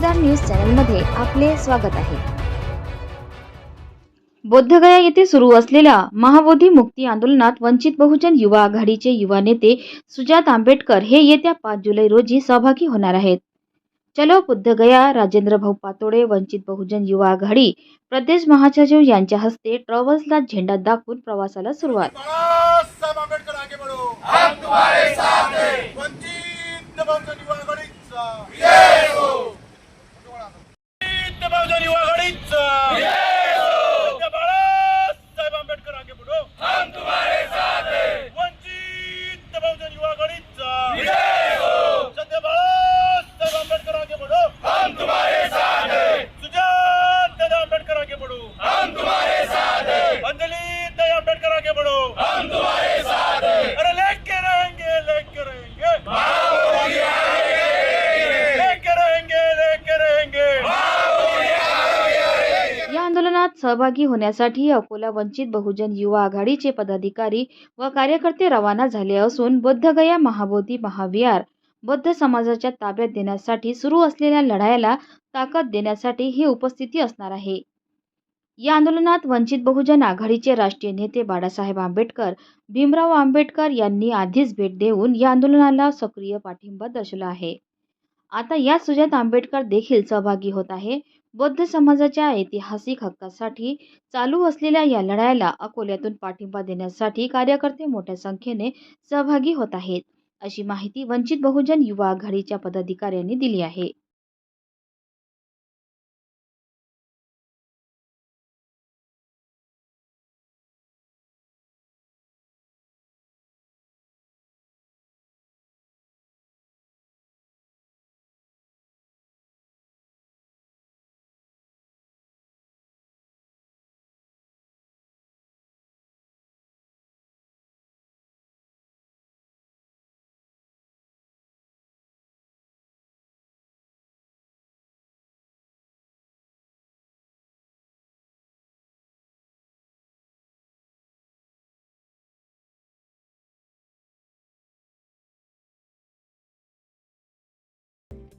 साक्षीदार न्यूज चॅनलमध्ये आपले स्वागत आहे. बोद्धगया येथे सुरू असलेल्या महाबोधी मुक्ती आंदोलनात वंचित बहुजन युवा आघाडीचे युवा नेते सुजात आंबेडकर हे येत्या पाच जुलै रोजी सहभागी होणार आहेत. चलो बुद्धगया राजेंद्र भाऊ पातोडे वंचित बहुजन युवा आघाडी प्रदेश महासचिव यांच्या हस्ते ट्रॅव्हल्सला झेंडा दाखवून प्रवासाला सुरुवात बाळा साहेब आंबेडकर आगे बढ़ो हम तुम्हारे साथ हैं वंचित बहुजन युवा आघाडीचा विजय हो वंचित बहुजन युवा आघाडीचा विजय हो बाळासाहेब आंबेडकर आगे बढ़ो हम तुम्हारे साथ हैं वंचित बहुजन युवा आघाडीचा विजय हो सध्या बाळासाहेब आंबेडकर आगे बढ़ो हम तुम्हारे साथ हैं सुजात दादा आंबेडकर आगे बढ़ो हम तुम्हारे साथ हैं अंजलि दया आंबेडकर आगे बढ़ो हम तुम्हारे साथ हैं अरे लेके रहेंगे लेके रहेंगे लेके रहेंगे लेके रहेंगे या आंदोलनात सहभागी होण्यासाठी अकोला वंचित बहुजन युवा आघाडीचे पदाधिकारी व कार्यकर्ते रवाना झाले असून बुद्धगया महाबोधी महाविहार बौद्ध समाजाच्या ताब्यात देण्यासाठी सुरू असलेल्या लढायाला ताकद देण्यासाठी ही उपस्थिती असणार आहे. या आंदोलनात वंचित बहुजन आघाडीचे राष्ट्रीय नेते बाळासाहेब आंबेडकर भीमराव आंबेडकर यांनी आधीच भेट देऊन या आंदोलनाला सक्रिय पाठिंबा दर्शवला आहे. आता या सुजात आंबेडकर देखील सहभागी होत आहे. बौद्ध समाजाच्या ऐतिहासिक हक्कासाठी चालू असलेल्या या लढाईला अकोल्यातून पाठिंबा देण्यासाठी कार्यकर्ते मोठ्या संख्येने सहभागी होत आहेत. अशी माहिती वंचित बहुजन युवा आघाडीच्या पदाधिकाऱ्यांनी दिली आहे.